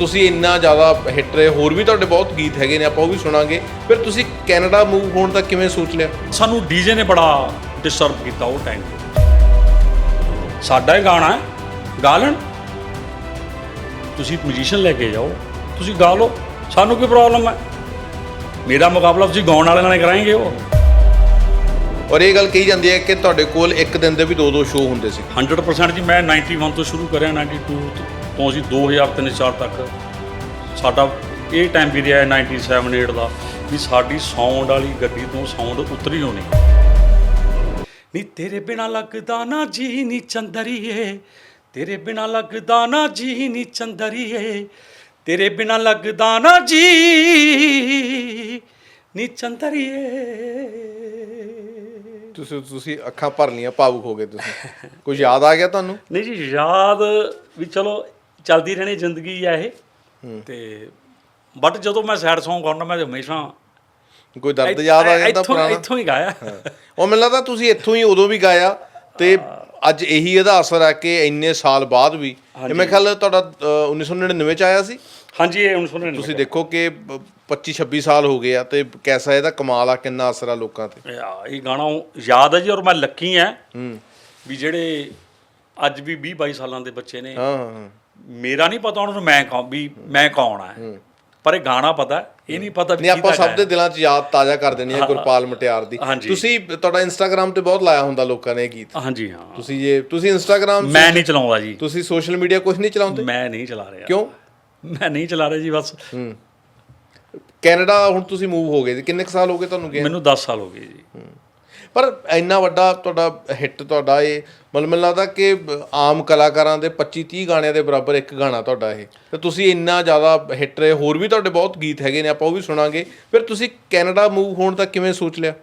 ਤੁਸੀਂ ਇੰਨਾ ਜ਼ਿਆਦਾ ਹਿੱਟ ਰਹੇ, ਹੋਰ ਵੀ ਤੁਹਾਡੇ ਬਹੁਤ ਗੀਤ ਹੈਗੇ ਨੇ, ਆਪਾਂ ਉਹ ਵੀ ਸੁਣਾਂਗੇ। ਫਿਰ ਤੁਸੀਂ ਕੈਨੇਡਾ ਮੂਵ ਹੋਣ ਦਾ ਕਿਵੇਂ ਸੋਚ ਲਿਆ? ਸਾਨੂੰ ਡੀਜੇ ਨੇ ਬੜਾ ਡਿਸਟਰਬ ਕੀਤਾ ਉਹ ਟਾਈਮ ਸਾਡਾ ਹੀ ਗਾਣਾ ਹੈ, ਗਾ ਲੈਣ। ਤੁਸੀਂ ਮਿਊਜ਼ੀਸ਼ੀਅਨ ਲੈ ਕੇ ਜਾਓ, ਤੁਸੀਂ ਗਾ ਲਓ। ਸਾਨੂੰ ਕੀ ਪ੍ਰੋਬਲਮ ਹੈ? ਮੇਰਾ ਮੁਕਾਬਲਾ ਤੁਸੀਂ ਗਾਉਣ ਵਾਲਿਆਂ ਨਾਲ ਕਰਾਏਗੇ ਉਹ। ਔਰ ਇਹ ਗੱਲ ਕਹੀ ਜਾਂਦੀ ਹੈ ਕਿ ਤੁਹਾਡੇ ਕੋਲ ਇੱਕ ਦਿਨ ਦੇ ਵੀ ਦੋ ਦੋ ਸ਼ੋਅ ਹੁੰਦੇ ਸੀ। 100% ਜੀ, ਮੈਂ 91 ਤੋਂ ਸ਼ੁਰੂ ਕਰਿਆ 92 ਤੋਂ ਅਸੀਂ 2003-4 ਤੱਕ। ਸਾਡਾ ਇਹ ਟਾਈਮ ਵੀ ਰਿਹਾ ਹੈ 97-8 ਦਾ, ਵੀ ਸਾਡੀ ਸਾਊਂਡ ਵਾਲੀ ਗੱਡੀ ਤੋਂ ਸਾਊਂਡ ਉਤਰੀ ਹੋਣੀ। ਨੀ ਤੇਰੇ ਬਿਨਾ ਲੱਗਦਾ ਨਾ ਜੀ ਨੀ ਚੰਦਰੀਏ, ਤੇਰੇ ਬਿਨਾ ਲੱਗਦਾ ਨਾ ਜੀ ਨੀ ਚੰਦਰੀਏ, ਤੇਰੇ ਬਿਨਾ ਲੱਗਦਾ ਨਾ ਜੀ ਨੀ ਚੰਦਰੀਏ। ਤੁਸੀਂ ਤੁਸੀਂ ਅੱਖਾਂ ਭਰ ਲੀਆਂ ਭਾਵੁਕ ਹੋ ਗਏ ਤੁਸੀਂ। ਕੁਝ ਯਾਦ ਆ ਗਿਆ ਤੁਹਾਨੂੰ? ਨਹੀਂ ਜੀ ਯਾਦ ਵੀ ਚਲੋ ਚੱਲਦੀ ਰਹਿਣੀ ਜ਼ਿੰਦਗੀ ਆ ਇਹ। ਤੇ ਬਟ ਜਦੋਂ ਮੈਂ ਸੈਡ Song ਗਾਉਣਾ ਮੈਂ ਹਮੇਸ਼ਾ ਕੋਈ ਦਰਦ ਯਾਦ ਆ ਜਾਂਦਾ ਪੁਰਾਣਾ? ਇੱਥੋਂ ਹੀ ਗਾਇਆ। ਉਹ ਮੈਨੂੰ ਲੱਗਦਾ ਤੁਸੀਂ ਇੱਥੋਂ ਹੀ ਉਦੋਂ ਵੀ ਗਾਇਆ ਤੇ ਅੱਜ ਇਹੀ ਇਹਦਾ ਅਸਰ ਹੈ ਕਿ ਇੰਨੇ ਸਾਲ ਬਾਅਦ ਵੀ। ਮੈਂ ਖਿਆਲ ਤੁਹਾਡਾ ਅ, 1999 ਚ ਆਇਆ ਸੀ? ਹਾਂਜੀ ਇਹ ਹੁਣ ਸੁਣਨ ਤੁਸੀਂ ਦੇਖੋ ਕਿ 25 26 ਸਾਲ ਹੋ ਗਏ ਆ ਤੇ ਕੈਸਾ ਇਹਦਾ ਕਮਾਲ ਆ ਕਿੰਨਾ ਅਸਰ ਆ ਲੋਕਾਂ ਤੇ। ਇਹ ਗਾਣਾ ਯਾਦ ਹੈ ਜੀ ਔਰ ਮੈਂ ਲੱਕੀ ਆ। ਵੀ ਜਿਹੜੇ ਅੱਜ ਵੀ 20 22 ਸਾਲਾਂ ਦੇ ਬੱਚੇ ਨੇ। ਹਾਂ ਮੇਰਾ ਨਹੀਂ ਪਤਾ ਉਹਨਾਂ ਨੂੰ ਮੈਂ ਕੌਣ ਵੀ ਮੈਂ ਕੌਣ ਆ। ਪਰ ਇਹ ਗਾਣਾ ਪਤਾ ਇਹ ਨਹੀਂ ਪਤਾ ਵੀ ਆਪਾਂ ਸਭ ਦੇ ਦਿਲਾਂ 'ਚ ਯਾਦ ਤਾਜ਼ਾ ਕਰ ਦੇਣੀ ਹੈ ਗੁਰਪਾਲ ਮਟਿਆਰ ਦੀ। ਤੁਸੀਂ ਤੁਹਾਡਾ ਇੰਸਟਾਗ੍ਰam ਤੇ ਬਹੁਤ ਲਾਇਆ ਹੁੰਦਾ ਲੋਕਾਂ ਨੇ ਇਹ ਗੀਤ। ਹਾਂਜੀ ਹਾਂ। ਤੁਸੀਂ ਜੇ ਤੁਸੀਂ ਇੰਸਟਾਗ੍ਰam ਮੈਂ ਨਹੀਂ ਚਲਾਉਂਦਾ ਜੀ। ਤੁਸੀਂ ਸੋਸ਼ਲ ਮੀਡੀਆ ਕੁਝ ਨਹੀਂ ਚਲਾਉਂਦੇ? ਮੈਂ ਨਹੀਂ ਚਲਾ ਰਿਹਾ। ਕਿਉਂ? ਮੈਂ ਨਹੀਂ ਚਲਾ ਰਿਹਾ ਜੀ ਬਸ। ਕੈਨੇਡਾ ਹੁਣ ਤੁਸੀਂ ਮੂਵ ਹੋ ਗਏ ਜੀ। ਕਿੰਨੇ ਕੁ ਸਾਲ ਹੋ ਗਏ ਤੁਹਾਨੂੰ ਗਏ? ਮੈਨੂੰ 10 ਸਾਲ ਹੋ ਗਏ ਜੀ। ਪਰ ਇੰਨਾ ਵੱਡਾ ਤੁਹਾਡਾ ਹਿੱਟ ਤੁਹਾਡਾ ਇਹ ਮਤਲਬ ਮੈਨੂੰ ਲੱਗਦਾ ਕਿ ਆਮ ਕਲਾਕਾਰਾਂ ਦੇ 25 30 ਗਾਣਿਆਂ ਦੇ ਬਰਾਬਰ ਇੱਕ ਗਾਣਾ ਤੁਹਾਡਾ ਇਹ। ਤੇ ਤੁਸੀਂ ਇੰਨਾ ਜ਼ਿਆਦਾ ਹਿੱਟ ਰਹੇ। ਹੋਰ ਵੀ ਤੁਹਾਡੇ ਬਹੁਤ ਗੀਤ ਹੈਗੇ ਨੇ ਆਪਾਂ ਉਹ ਵੀ ਸੁਣਾਂਗੇ। ਫਿਰ ਤੁਸੀਂ ਕੈਨੇਡਾ ਮੂਵ ਹੋਣ ਦਾ ਕਿਵੇਂ ਸੋਚ ਲਿਆ?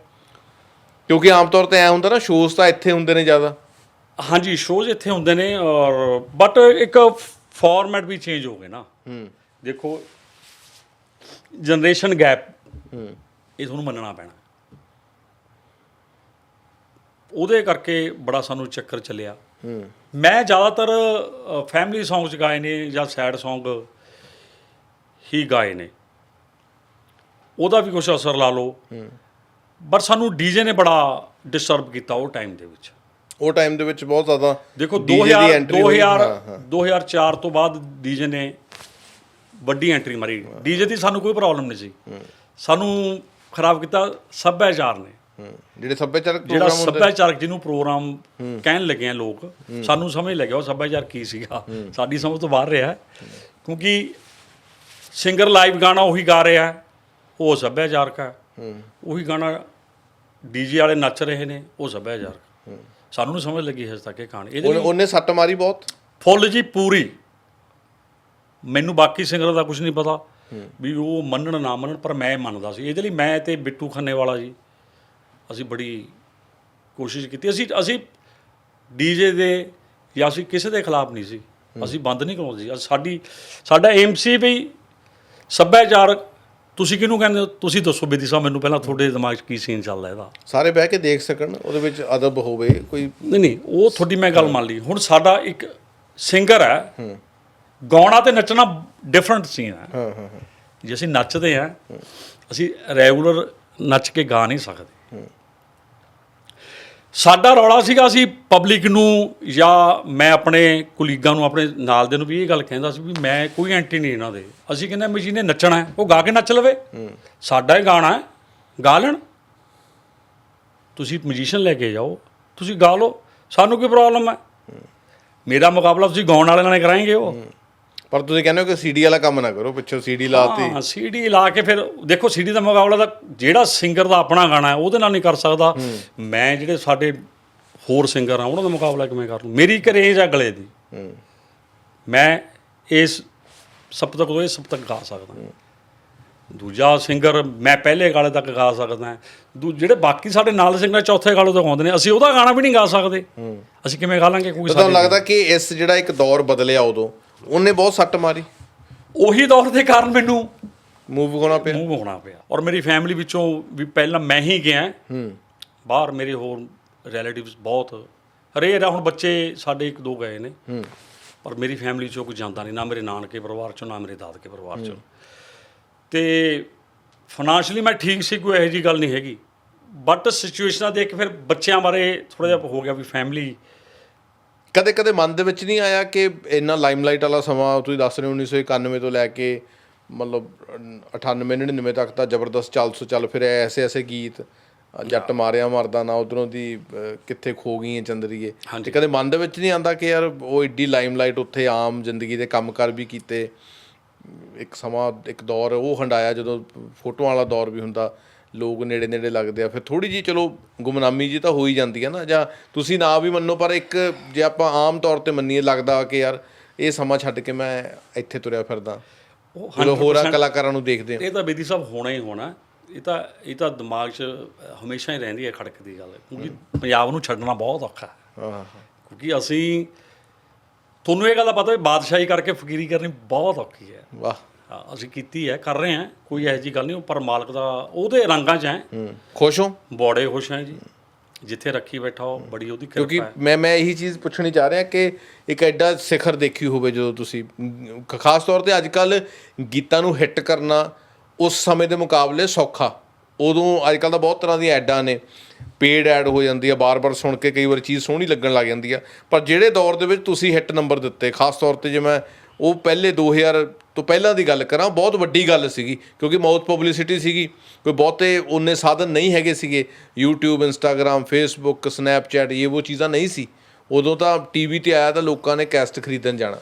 ਕਿਉਂਕਿ ਆਮ ਤੌਰ ਤੇ ਐ ਹੁੰਦਾ ਨਾ ਸ਼ੋਜ਼ ਤਾਂ ਇੱਥੇ ਹੁੰਦੇ ਨੇ ਜ਼ਿਆਦਾ। ਹਾਂਜੀ ਸ਼ੋਜ਼ ਇੱਥੇ ਹੁੰਦੇ ਨੇ ਔਰ ਬਟ ਇੱਕ ਫਾਰਮੈਟ ਵੀ ਚੇਂਜ ਹੋ ਗਏ ਨਾ। ਹੂੰ ਦੇਖੋ ਜਨਰੇਸ਼ਨ ਗੈਪ ਇਹ ਤੁਹਾਨੂੰ ਮੰਨਣਾ ਪੈਣਾ। ਉਹਦੇ ਕਰਕੇ ਬੜਾ ਸਾਨੂੰ ਚੱਕਰ ਚੱਲਿਆ। ਹੂੰ। ਮੈਂ ਜ਼ਿਆਦਾਤਰ ਫੈਮਿਲੀ ਸੌਂਗਸ ਗਾਏ ਨੇ ਜਾਂ ਸੈਡ Song ਹੀ ਗਾਏ ਨੇ। ਉਹਦਾ ਵੀ ਕੁਝ ਅਸਰ ਲਾ ਲਓ। ਬਟ ਸਾਨੂੰ ਡੀਜੇ ਨੇ ਬੜਾ ਡਿਸਟਰਬ ਕੀਤਾ ਉਹ ਟਾਈਮ ਦੇ ਵਿੱਚ। ਉਹ ਟਾਈਮ ਦੇ ਵਿੱਚ ਬਹੁਤ ਜ਼ਿਆਦਾ ਦੇਖੋ DJ ਦੀ 2000 entry ਹੋਈ, 2000 ਹਾਂ, ਹਾਂ। 2004 ਤੋਂ ਬਾਅਦ ਡੀਜੇ ਨੇ ਵੱਡੀ ਐਂਟਰੀ ਮਾਰੀ। ਡੀਜੇ ਦੀ ਸਾਨੂੰ ਕੋਈ ਪ੍ਰੋਬਲਮ ਨਹੀਂ ਸੀ। ਸਾਨੂੰ ਖਰਾਬ ਕੀਤਾ ਸੱਭਿਆਚਾਰ ਨੇ। ਜਿਹੜੇ ਸੱਭਿਆਚਾਰਕ ਜਿਹੜਾ ਪ੍ਰੋਗਰਾਮ ਹੁੰਦੇ ਸੱਭਿਆਚਾਰਕ ਜਿਹਨੂੰ ਪ੍ਰੋਗਰਾਮ ਕਹਿਣ ਲੱਗੇ ਆ ਲੋਕ ਸਾਨੂੰ ਸਮਝ ਲੱਗਿਆ ਉਹ ਸੱਭਿਆਚਾਰ ਕੀ ਸੀਗਾ। ਸਾਡੀ ਸਮਝ ਤੋਂ ਬਾਹਰ ਰਿਹਾ ਕਿਉਂਕਿ ਸਿੰਗਰ ਲਾਈਵ ਗਾਣਾ ਉਹੀ ਗਾ ਰਿਹਾ ਉਹ ਸੱਭਿਆਚਾਰਕ ਹੈ। ਉਹੀ ਗਾਣਾ ਡੀਜੇ ਵਾਲੇ ਨੱਚ ਰਹੇ ਨੇ ਉਹ ਸੱਭਿਆਚਾਰਕ। ਸਾਨੂੰ ਨਹੀਂ ਸਮਝ ਲੱਗੀ ਹਜੇ ਤੱਕ ਇਹ ਕਹਾਣੀ। ਉਹਨੇ ਸੱਟ ਮਾਰੀ ਬਹੁਤ? ਫੁੱਲ ਜੀ ਪੂਰੀ। ਮੈਨੂੰ ਬਾਕੀ ਸਿੰਗਰਾਂ ਦਾ ਕੁਝ ਨਹੀਂ ਪਤਾ ਵੀ ਉਹ ਮੰਨਣ ਨਾ ਮੰਨਣ ਪਰ ਮੈਂ ਮੰਨਦਾ ਸੀ। ਇਹਦੇ ਲਈ ਮੈਂ ਤੇ ਬਿੱਟੂ ਖੰਨੇ ਵਾਲਾ ਜੀ ਅਸੀਂ ਬੜੀ ਕੋਸ਼ਿਸ਼ ਕੀਤੀ। ਅਸੀਂ ਅਸੀਂ ਡੀਜੇ ਦੇ ਜਾਂ ਅਸੀਂ ਕਿਸੇ ਦੇ ਖਿਲਾਫ ਨਹੀਂ ਸੀ। ਅਸੀਂ ਬੰਦ ਨਹੀਂ ਕਰਾਉਂਦੇ ਸੀ। ਸਾਡੀ ਸਾਡਾ ਏਮ ਸੀ ਵੀ ਸੱਭਿਆਚਾਰਕ ਤੁਸੀਂ ਕਿਹਨੂੰ ਕਹਿੰਦੇ ਹੋ? ਤੁਸੀਂ ਦੱਸੋ ਬੇਦੀ ਸਾਹਿਬ ਮੈਨੂੰ ਪਹਿਲਾਂ ਤੁਹਾਡੇ ਦਿਮਾਗ 'ਚ ਕੀ ਸੀਨ ਚੱਲਦਾ ਇਹਦਾ। ਸਾਰੇ ਬਹਿ ਕੇ ਦੇਖ ਸਕਣ ਉਹਦੇ ਵਿੱਚ ਅਦਬ ਹੋਵੇ ਕੋਈ ਨਹੀਂ ਨਹੀਂ ਉਹ ਤੁਹਾਡੀ ਮੈਂ ਗੱਲ ਮੰਨ ਲਈ। ਹੁਣ ਸਾਡਾ ਇੱਕ ਸਿੰਗਰ ਹੈ। ਗਾਉਣਾ ਤੇ ਨੱਚਣਾ ਡਿਫਰੈਂਟ ਸੀਨ ਹੈ। ਹਾਂ ਹਾਂ ਜੇ ਅਸੀਂ ਨੱਚਦੇ ਆ ਅਸੀਂ ਰੈਗੂਲਰ ਨੱਚ ਕੇ ਗਾ ਨਹੀਂ ਸਕਦੇ। ਸਾਡਾ ਰੌਲਾ ਸੀਗਾ ਅਸੀਂ ਪਬਲਿਕ ਨੂੰ ਜਾਂ ਮੈਂ ਆਪਣੇ ਕੁਲੀਗਾਂ ਨੂੰ ਆਪਣੇ ਨਾਲ ਦੇ ਨੂੰ ਵੀ ਇਹ ਗੱਲ ਕਹਿੰਦਾ ਸੀ ਵੀ ਮੈਂ ਕੋਈ ਐਂਟੀ ਨਹੀਂ ਇਹਨਾਂ ਦੇ। ਅਸੀਂ ਕਹਿੰਦੇ ਮਸ਼ੀਨ ਨੇ ਨੱਚਣਾ ਹੈ ਉਹ ਗਾ ਕੇ ਨੱਚ ਲਵੇ। ਸਾਡਾ ਹੀ ਗਾਣਾ ਹੈ ਗਾ ਲੈਣ। ਤੁਸੀਂ ਮਿਊਜ਼ੀਸ਼ੀਅਨ ਲੈ ਕੇ ਜਾਓ ਤੁਸੀਂ ਗਾ ਲਓ ਸਾਨੂੰ ਕੀ ਪ੍ਰੋਬਲਮ ਹੈ। ਮੇਰਾ ਮੁਕਾਬਲਾ ਤੁਸੀਂ ਗਾਉਣ ਵਾਲੇ ਨਾਲ ਹੀ ਕਰਾਏਂਗੇ ਉਹ ਪਰ ਤੁਸੀਂ ਕਹਿੰਦੇ ਹੋ ਕਿ ਸੀਡੀ ਵਾਲਾ ਕੰਮ ਨਾ ਕਰੋ ਪਿੱਛੋਂ ਸੀਡੀ ਲਾਤੀ ਹਾਂ ਸੀਡੀ ਲਾ ਕੇ ਫਿਰ ਦੇਖੋ ਸੀਡੀ ਦਾ ਮੁਕਾਬਲਾ ਤਾਂ ਜਿਹੜਾ ਸਿੰਗਰ ਦਾ ਆਪਣਾ ਗਾਣਾ ਹੈ ਉਹਦੇ ਨਾਲ ਨਹੀਂ ਕਰ ਸਕਦਾ। ਮੈਂ ਜਿਹੜੇ ਸਾਡੇ ਹੋਰ ਸਿੰਗਰ ਆ ਉਹਨਾਂ ਦਾ ਮੁਕਾਬਲਾ ਕਿਵੇਂ ਕਰ ਲੂੰ ਮੇਰੀ ਇੱਕ ਰੇਂਜ ਹੈ ਗਲੇ ਦੀ। ਮੈਂ ਇਸ ਸਪਤਕ ਤੋਂ ਇਹ ਸਪਤਕ ਗਾ ਸਕਦਾ। ਦੂਜਾ ਸਿੰਗਰ ਮੈਂ ਪਹਿਲੇ ਗਾਲੇ ਤੱਕ ਗਾ ਸਕਦਾ। ਦੂ ਜਿਹੜੇ ਬਾਕੀ ਸਾਡੇ ਨਾਲ ਸਿੰਗਰ ਚੌਥੇ ਗਾਲੇ ਤੱਕ ਆਉਂਦੇ ਨੇ ਅਸੀਂ ਉਹਦਾ ਗਾਣਾ ਵੀ ਨਹੀਂ ਗਾ ਸਕਦੇ। ਅਸੀਂ ਕਿਵੇਂ ਗਾ ਲਾਂਗੇ ਕੋਈ ਤਾਂ ਸਾਡੇ ਲੱਗਦਾ ਕਿ ਇਸ ਜਿਹੜਾ ਇੱਕ ਦੌਰ ਬਦਲਿਆ ਉਦੋਂ ਉਹਨੇ ਬਹੁਤ ਸੱਟ ਮਾਰੀ। ਉਹੀ ਦੌਰ ਦੇ ਕਾਰਨ ਮੈਨੂੰ ਮੂਵ ਹੋਣਾ ਪਿਆ। ਮੂਵ ਹੋਣਾ ਪਿਆ। ਔਰ ਮੇਰੀ ਫੈਮਿਲੀ ਵਿੱਚੋਂ ਵੀ ਪਹਿਲਾਂ ਮੈਂ ਹੀ ਗਿਆ। ਹੂੰ। ਬਾਹਰ ਮੇਰੇ ਹੋਰ ਰਿਲੇਟਿਵਸ ਬਹੁਤ। ਰੇਅਰ ਆ ਹੁਣ ਬੱਚੇ ਸਾਡੇ ਇੱਕ ਦੋ ਗਏ ਨੇ। ਹੂੰ। ਔਰ ਮੇਰੀ ਫੈਮਿਲੀ ਚੋਂ ਕੋਈ ਜਾਂਦਾ ਨਹੀਂ ਨਾ ਮੇਰੇ ਨਾਨਕੇ ਪਰਿਵਾਰ ਚੋਂ ਨਾ ਮੇਰੇ ਦਾਦਕੇ ਪਰਿਵਾਰ ਚੋਂ। ਤੇ ਫਾਈਨਾਂਸ਼ਲੀ ਮੈਂ ਠੀਕ ਸੀ ਕੋਈ ਇਹੋ ਜੀ ਗੱਲ ਨਹੀਂ ਹੈਗੀ। ਬਟ ਸਿਚੁਏਸ਼ਨਾਂ ਦੇਖ ਕੇ ਫਿਰ ਬੱਚਿਆਂ ਬਾਰੇ ਥੋੜਾ ਜਿਹਾ ਹੋ ਗਿਆ ਵੀ ਫੈਮਿਲੀ ਕਦੇ ਕਦੇ ਮਨ ਦੇ ਵਿੱਚ ਨਹੀਂ ਆਇਆ ਕਿ ਇੰਨਾ ਲਾਈਮਲਾਈਟ ਵਾਲਾ ਸਮਾਂ ਤੁਸੀਂ ਦੱਸ ਰਹੇ ਹੋ 1991 ਤੋਂ ਲੈ ਕੇ ਮਤਲਬ 98 99 ਤੱਕ ਤਾਂ ਜ਼ਬਰਦਸਤ ਚੱਲ ਸੋ ਚੱਲ ਫਿਰ ਐਸੇ ਐਸੇ ਗੀਤ ਜੱਟ ਮਾਰਿਆ ਮਰਦਾ ਨਾ ਉਧਰੋਂ ਦੀ ਕਿੱਥੇ ਖੋ ਗਈਆਂ ਚੰਦਰੀਏ। ਤੇ ਕਦੇ ਮਨ ਦੇ ਵਿੱਚ ਨਹੀਂ ਆਂਦਾ ਕਿ ਯਾਰ ਉਹ ਏਡੀ ਲਾਈਮਲਾਈਟ ਉੱਥੇ ਆਮ ਜ਼ਿੰਦਗੀ ਦੇ ਕੰਮਕਾਰ ਵੀ ਕੀਤੇ। ਇੱਕ ਸਮਾਂ ਇੱਕ ਦੌਰ ਉਹ ਹੰਡਾਇਆ ਜਦੋਂ ਫੋਟੋਆਂ ਵਾਲਾ ਦੌਰ ਵੀ ਹੁੰਦਾ। ਲੋਕ ਨੇੜੇ ਨੇੜੇ ਲੱਗਦੇ ਆ ਫਿਰ ਥੋੜੀ ਜੀ ਚਲੋ ਗੁਮਨਾਮੀ ਜੀ ਤਾਂ ਹੋ ਹੀ ਜਾਂਦੀ ਹੈ ਨਾ ਜਾਂ ਤੁਸੀਂ ਨਾ ਵੀ ਮੰਨੋ ਪਰ ਇੱਕ ਜੇ ਆਪਾਂ ਆਮ ਤੌਰ ਤੇ ਮੰਨੀਏ ਲੱਗਦਾ ਕਿ ਯਾਰ ਇਹ ਸਮਾਂ ਛੱਡ ਕੇ ਮੈਂ ਇੱਥੇ ਤੁਰਿਆ ਫਿਰਦਾ। ਉਹ ਹੋਰਾਂ ਕਲਾਕਾਰਾਂ ਨੂੰ ਦੇਖਦੇ ਆ ਇਹ ਤਾਂ ਬੇਦੀ ਸਾਹਿਬ ਹੋਣਾ ਹੀ ਹੋਣਾ ਇਹ ਤਾਂ ਇਹ ਤਾਂ ਦਿਮਾਗ 'ਚ ਹਮੇਸ਼ਾ ਹੀ ਰਹਿੰਦੀ ਹੈ ਖੜਕਦੀ ਗੱਲ ਕਿਉਂਕਿ ਪੰਜਾਬ ਨੂੰ ਛੱਡਣਾ ਬਹੁਤ ਔਖਾ ਹੈ। ਹਾਂ ਕਿਉਂਕਿ ਅਸੀਂ ਤੁਹਾਨੂੰ ਇਹ ਗੱਲ ਦਾ ਪਤਾ ਵੀ ਬਾਦਸ਼ਾਹੀ ਕਰਕੇ ਫਕੀਰੀ ਕਰਨੀ ਬਹੁਤ ਔਖੀ ਹੈ। ਵਾਹ। ਹਾਂ, ਅਸੀਂ ਕੀਤੀ ਹੈ ਕਰ ਰਹੇ ਹਾਂ ਕੋਈ ਇਹੋ ਜੀ ਗੱਲ ਨਹੀਂ ਪਰ ਮਾਲਕ ਦਾ ਉਹਦੇ ਰੰਗਾਂ 'ਚ ਹੈ। ਖੁਸ਼ ਹੋ? ਬੜੇ ਖੁਸ਼ ਹਾਂ ਜੀ। ਜਿੱਥੇ ਰੱਖੀ ਬੈਠਾ ਉਹ ਬੜੀ ਉਹਦੀ ਕਿਉਂਕਿ ਕਿਰਪਾ ਹੈ। ਮੈਂ ਮੈਂ ਇਹੀ ਚੀਜ਼ ਪੁੱਛਣੀ ਚਾਹ ਰਿਹਾ ਕਿ ਇੱਕ ਐਡਾ ਸਿਖਰ ਦੇਖੀ ਹੋਵੇ ਜਦੋਂ ਤੁਸੀਂ ਖਾਸ ਤੌਰ ਤੇ ਅੱਜ ਕੱਲ ਗੀਤਾਂ ਨੂੰ ਹਿੱਟ ਕਰਨਾ ਉਸ ਸਮੇਂ ਦੇ ਮੁਕਾਬਲੇ ਸੌਖਾ। ਉਦੋਂ ਅੱਜ ਕੱਲ ਤਾਂ ਬਹੁਤ ਤਰ੍ਹਾਂ ਦੀਆਂ ਐਡਾਂ ਨੇ। ਪੇਡ ਐਡ ਹੋ ਜਾਂਦੀ ਆ ਬਾਰ-ਬਾਰ ਸੁਣ ਕੇ ਕਈ ਵਾਰ ਚੀਜ਼ ਸੋਹਣੀ ਲੱਗਣ ਲੱਗ ਜਾਂਦੀ ਆ। ਪਰ ਜਿਹੜੇ ਦੌਰ ਦੇ ਵਿੱਚ ਤੁਸੀਂ ਹਿੱਟ ਨੰਬਰ ਦਿੱਤੇ ਖਾਸ ਤੌਰ ਤੇ ਜੇ ਮੈਂ ਉਹ ਪਹਿਲੇ 2000 ਤੋਂ ਪਹਿਲਾਂ ਦੀ ਗੱਲ ਕਰਾਂ ਬਹੁਤ ਵੱਡੀ ਗੱਲ ਸੀਗੀ ਕਿਉਂਕਿ ਮਾਊਥ ਪਬਲਿਸਿਟੀ ਸੀਗੀ ਕੋਈ ਬਹੁਤੇ ਉਹਨੇ ਸਾਧਨ ਨਹੀਂ ਹੈਗੇ ਸੀਗੇ YouTube Instagram Facebook Snapchat ਇਹ ਉਹ ਚੀਜ਼ਾਂ ਨਹੀਂ ਸੀ। ਉਦੋਂ ਤਾਂ ਟੀਵੀ ਤੇ ਆਇਆ ਤਾਂ ਲੋਕਾਂ ਨੇ ਕੈਸਟ ਖਰੀਦਣ ਜਾਣਾ।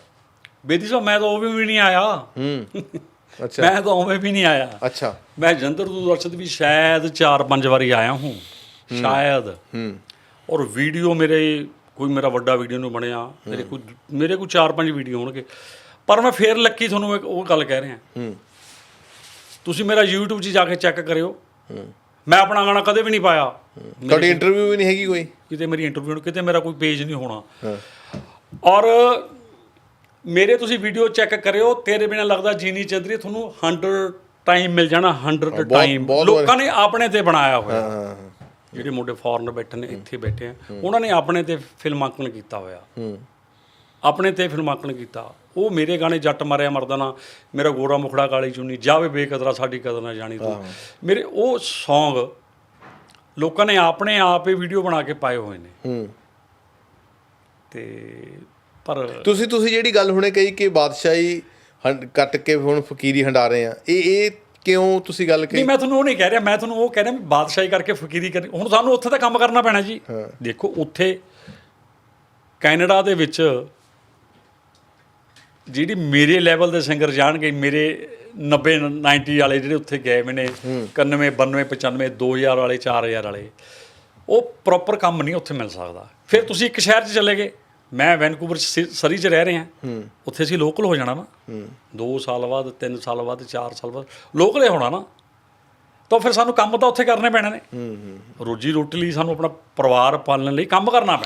ਬੇਦੀ ਸਾਹਿਬ ਮੈਂ ਤਾਂ ਉਹ ਵੀ ਨਹੀਂ ਆਇਆ। ਹੂੰ ਅੱਛਾ। ਮੈਂ ਤਾਂ ਉਵੇਂ ਵੀ ਨਹੀਂ ਆਇਆ। ਅੱਛਾ। ਮੈਂ ਜੰਦਰ ਦੂਰਦਰਸ਼ਨ ਵੀ ਸ਼ਾਇਦ 4-5 ਵਾਰੀ ਆਇਆ ਹੂੰ। ਸ਼ਾਇਦ। ਹੂੰ। ਔਰ ਵੀਡੀਓ ਮੇਰੇ ਕੋਈ ਮੇਰਾ ਵੱਡਾ ਵੀਡੀਓ ਨਹੀਂ ਬਣਿਆ। ਮੇਰੇ ਕੋਈ ਮੇਰੇ ਕੋਈ 4-5 ਵੀਡੀਓ ਹੋਣਗੇ। ਪਰ ਮੈਂ ਫੇਰ ਲੱਕੀ ਤੁਹਾਨੂੰ ਇੱਕ ਉਹ ਗੱਲ ਕਹਿ ਰਿਹਾ। ਹੂੰ। ਤੁਸੀਂ ਮੇਰਾ YouTube 'ਚ ਜਾ ਕੇ ਚੈੱਕ ਕਰਿਓ। ਮੈਂ ਆਪਣਾ ਗਾਣਾ ਕਦੇ ਵੀ ਨਹੀਂ ਪਾਇਆ। ਤੁਹਾਡੀ ਇੰਟਰਵਿਊ ਵੀ ਨਹੀਂ ਹੈਗੀ ਕੋਈ? ਕਿਤੇ ਮੇਰੀ ਇੰਟਰਵਿਊ ਕਿਤੇ ਮੇਰਾ ਕੋਈ ਪੇਜ ਨਹੀਂ ਹੋਣਾ। ਹਾਂ। ਔਰ ਮੇਰੇ ਤੁਸੀਂ ਵੀਡੀਓ ਚੈੱਕ ਕਰਿਓ ਤੇਰੇ ਬਿਨਾ ਲੱਗਦਾ ਜੀਨੀ ਚੰਦਰੀ ਤੁਹਾਨੂੰ 100 ਟਾਈਮ ਮਿਲ ਜਾਣਾ 100 ਟਾਈਮ ਲੋਕਾਂ ਨੇ ਆਪਣੇ ਤੇ ਬਣਾਇਆ ਹੋਇਆ। ਹਾਂ ਹਾਂ ਜਿਹੜੇ ਮੁੰਡੇ ਫੋਰਨ ਬੈਠੇ ਨੇ ਇੱਥੇ ਬੈਠੇ ਆ ਉਹਨਾਂ ਨੇ ਆਪਣੇ ਤੇ ਫਿਲਮਾਂਕਣ ਕੀਤਾ ਹੋਇਆ। ਹੂੰ। ਆਪਣੇ ਤੇ ਫਿਲਮਾਂਕਣ ਕੀਤਾ। ਉਹ ਮੇਰੇ ਗਾਣੇ ਜੱਟ ਮਾਰਿਆ ਮਰਦਾਨਾ ਮੇਰਾ ਗੋਰਾ ਮੁਖੜਾ ਕਾਲੀ ਚੁੰਨੀ ਜਾਵੇ ਬੇਕਦਰਾ ਸਾਡੀ ਕਦਰ ਨਾ ਜਾਣੀ ਤੂੰ। ਮੇਰੇ ਉਹ Song ਲੋਕਾਂ ਨੇ ਆਪਣੇ ਆਪ ਹੀ ਵੀਡੀਓ ਬਣਾ ਕੇ ਪਾਏ ਹੋਏ ਨੇ। ਹੂੰ। ਤੇ ਪਰ ਤੁਸੀਂ ਤੁਸੀਂ ਜਿਹੜੀ ਗੱਲ ਹੁਣੇ ਕਹੀ ਕਿ ਬਾਦਸ਼ਾਹੀ ਕੱਟ ਕੇ ਹੁਣ ਫਕੀਰੀ ਹੰਡਾ ਰਹੇ ਆ ਇਹ ਇਹ ਕਿਉਂ ਤੁਸੀਂ ਗੱਲ ਕਹੀ? ਨਹੀਂ ਮੈਂ ਤੁਹਾਨੂੰ ਉਹ ਨਹੀਂ ਕਹਿ ਰਿਹਾ ਮੈਂ ਤੁਹਾਨੂੰ ਉਹ ਕਹਿ ਰਿਹਾ ਵੀ ਬਾਦਸ਼ਾਹੀ ਕਰਕੇ ਫਕੀਰੀ ਕਰਨੀ। ਹੁਣ ਸਾਨੂੰ ਉੱਥੇ ਤਾਂ ਕੰਮ ਕਰਨਾ ਪੈਣਾ ਜੀ। ਦੇਖੋ ਉੱਥੇ ਕੈਨੇਡਾ ਦੇ ਵਿੱਚ ਜਿਹੜੀ ਮੇਰੇ ਲੈਵਲ ਦੇ ਸਿੰਗਰ ਜਾਣਗੇ ਮੇਰੇ 90 90 ਵਾਲੇ ਜਿਹੜੇ ਉੱਥੇ ਗਏ ਹੋਏ ਨੇ 91 92 95 2000 ਵਾਲੇ 4000 ਵਾਲੇ ਉਹ ਪ੍ਰੋਪਰ ਕੰਮ ਨਹੀਂ ਉੱਥੇ ਮਿਲ ਸਕਦਾ। ਫਿਰ ਤੁਸੀਂ ਇੱਕ ਸ਼ਹਿਰ 'ਚ ਚਲੇ ਗਏ। ਮੈਂ ਵੈਨਕੂਵਰ 'ਚ ਸ- ਸਰੀ 'ਚ ਰਹਿ ਰਿਹਾ। ਉੱਥੇ ਅਸੀਂ ਲੋਕਲ ਹੋ ਜਾਣਾ ਨਾ 2 ਸਾਲ ਬਾਅਦ 3 ਸਾਲ ਬਾਅਦ 4 ਸਾਲ ਬਾਅਦ ਲੋਕਲ ਹੀ ਹੋਣਾ ਨਾ। ਤਾਂ ਫਿਰ ਸਾਨੂੰ ਕੰਮ ਤਾਂ ਉੱਥੇ ਕਰਨੇ ਪੈਣੇ ਨੇ। ਰੋਜੀ ਰੋਟੀ ਲਈ ਸਾਨੂੰ ਆਪਣਾ ਪਰਿਵਾਰ ਪਾਲਣ ਲਈ ਕੰਮ ਕਰਨਾ ਪੈਣਾ।